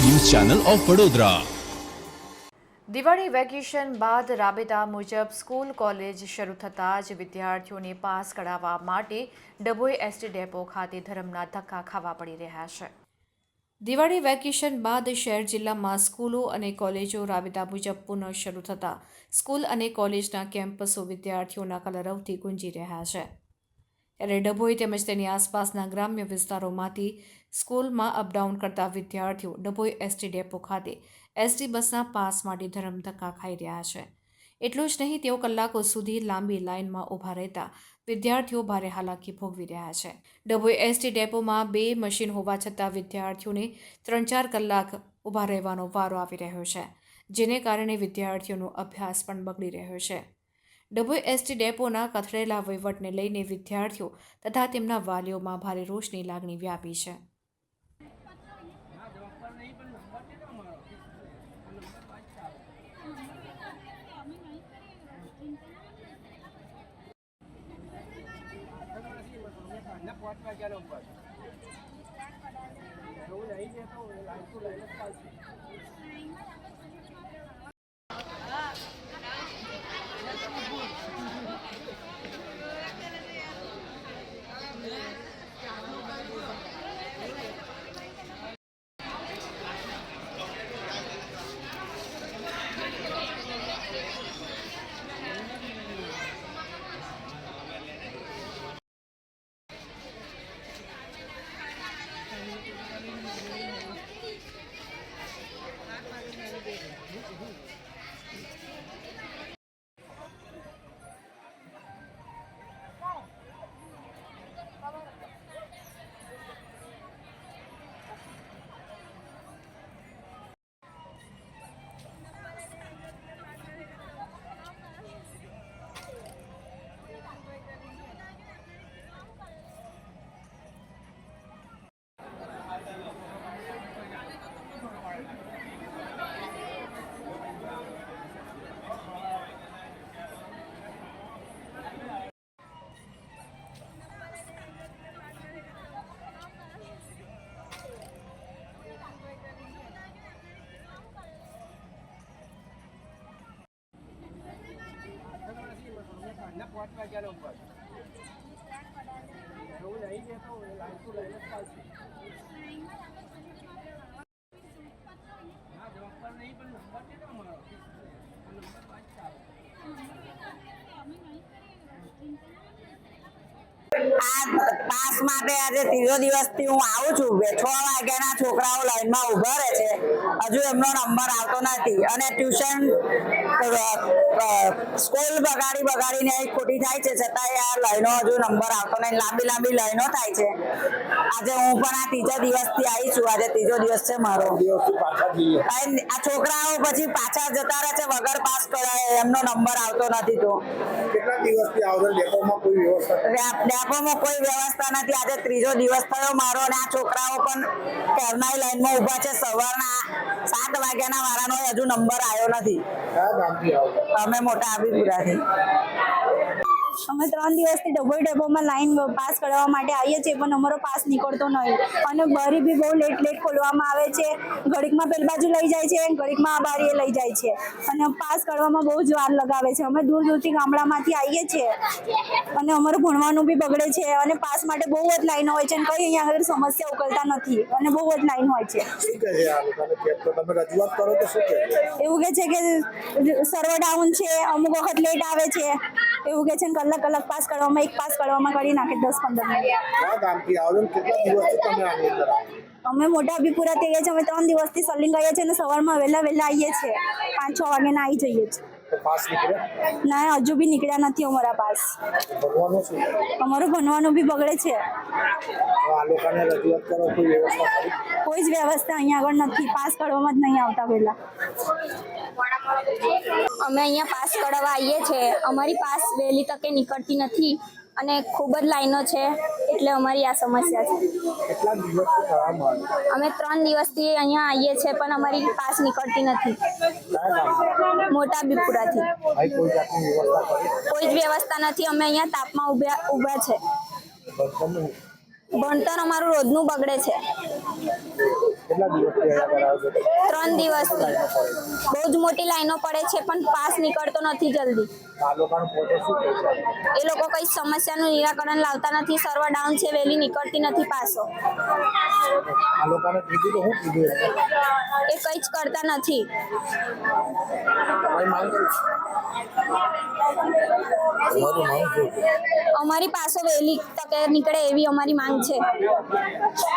Channel of Vadodara. Diwali vacation બાદ રાબેતા મુજબ સ્કૂલ, કોલેજ શરૂ થતાં જ વિદ્યાર્થીઓને પાસ કઢાવવા માટે ડભોઈ એસટી ડેપો ખાતે ધરમના ધક્કા ખાવા પડી રહ્યા છે. દિવાળી વેકેશન બાદ શહેર જિલ્લામાં સ્કૂલો અને કોલેજો રાબેતા મુજબ પુનઃ શરૂ થતાં સ્કૂલ અને કોલેજના કેમ્પસો વિદ્યાર્થીઓના કલરવથી ગુંજી રહ્યા છે. ત્યારે ડભોઈ તેમજ તેની આસપાસના ગ્રામ્ય વિસ્તારોમાંથી સ્કૂલમાં અપડાઉન કરતા વિદ્યાર્થીઓ ડભોઈ એસટી ડેપો ખાતે એસટી બસના પાસ માટે ધરમ ધક્કા ખાઈ રહ્યા છે. એટલું જ નહીં, તેઓ કલાકો સુધી લાંબી લાઇનમાં ઊભા રહેતા વિદ્યાર્થીઓ ભારે હાલાકી ભોગવી રહ્યા છે. ડભોઈ એસટી ડેપોમાં બે મશીન હોવા છતાં વિદ્યાર્થીઓને ત્રણ ચાર કલાક ઊભા રહેવાનો વારો આવી રહ્યો છે, જેને કારણે વિદ્યાર્થીઓનો અભ્યાસ પણ બગડી રહ્યો છે. ડભોઈ એસટી ડેપોના કથળેલા વહીવટને લઈને વિદ્યાર્થીઓ તથા તેમના વાલીઓમાં ભારે રોષની લાગણી વ્યાપી છે. આ પાસ માટે આજે ત્રીજો દિવસથી હું આવું છું. છ વાગ્યાના છોકરાઓ લાઈનમાં ઊભા રહે છે. હજુ એમનો નંબર આવતો નથી. અને ટ્યુશન સ્કૂલ બગાડી બગાડીને ખોટી થાય છે. છતાંય આ લાઈનો હજુ નંબર આવતો નહીં. લાંબી લાંબી લાઈનો થાય છે. આજે હું પણ આ ત્રીજા દિવસથી આવી છું. આજે ત્રીજો દિવસ છે મારો. આ છોકરાઓ પછી પાછા જતા રહે છે. વગર પાસ કરાય એમનો નંબર આવતો નથી તો. કેટલા દિવસથી આવતા ડેપોમાં કોઈ વ્યવસ્થા ડેપોમાં કોઈ વ્યવસ્થા નથી. આજે ત્રીજો દિવસ થયો મારો અને આ છોકરાઓ પણ ક્યારના લાઈનમાં ઊભા છે. સવારના સાત વાગ્યાના વાળાનો હજુ નંબર આવ્યો નથી. અમે મોટા આબીપુરાથી અમે ત્રણ દિવસથી ડબલ ડબ્બોમાં લાઈન પાસ કરવા માટે આવીએ છીએ પણ અમારો પાસ નીકળતો નહીં. અને બારી બી બહુ લેટ લેટ ખોલવામાં આવે છે. ઘડીકમાં પેલ બાજુ લઈ જાય છે ઘડીકમાં આ બારીએ લઈ જાય છે. અને પાસ કરવામાં બહુ જ વાર લગાવે છે. અમે દૂર દૂરથી ગામડામાંથી આવીએ છીએ. અને અમારું ભણવાનું બી બગડે છે. અને પાસ માટે બહુ જ લાઈન હોય છે અને કંઈ અહીંયા આગળ સમસ્યા ઉકેલતા નથી. અને બહુ જ લાઈન હોય છે. એવું કે છે? કે સર્વર ડાઉન છે અમુક વખત લેટ આવે છે. એવું કે છે ને કલાક કલાક પાસ કરવામાં એક પાસ કરવામાં કરી નાખે દસ પંદર મિનિટ? અમે મોટા અભિપુરા થઈ ગયા છે અમે ત્રણ દિવસથી સલિંગ ગયા છે અને સવારમાં વહેલા વહેલા આવીએ છીએ. પાંચ છ વાગે ના આવી જઈએ છીએ. ના હજુ બી નીકળ્યા નથી અમારા પાસ. અમારું ભણવાનું બી બગડે છે. કોઈ જ વ્યવસ્થા અહીંયા આગળ નથી પાસ કરવામાં જ નહીં આવતા વહેલા અમે અહીંયા પાસ કઢાવવા આવીએ છીએ. અમારી પાસ વહેલી તકે નીકળતી નથી અને ખૂબ જ લાઈનો છે એટલે અમારી આ સમસ્યા છે. અમે ત્રણ દિવસથી અહીંયા આવીએ છીએ પણ અમારી પાસ નીકળતી નથી. મોટા બીપુરાથી. કોઈ જ વ્યવસ્થા નથી. અમે અહીંયા તાપમાં ઊભા ઊભા છે. ભણતર અમારું રોજનું બગડે છે. કેટલા દિવસથી અહીંયા કરાવો ત્રણ દિવસથી બહુ જ મોટી લાઈનો પડે છે પણ પાસ નીકળતો નથી જલ્દી. એ લોકો કઈ સમસ્યાનું નિરાકરણ લાવતા નથી સર્વર ડાઉન છે વહેલી નીકળતી નથી પાસો? એ કંઈ જ કરતા નથી. અમારી પાસો વહેલી તકે નીકળે એવી અમારી માંગ છે.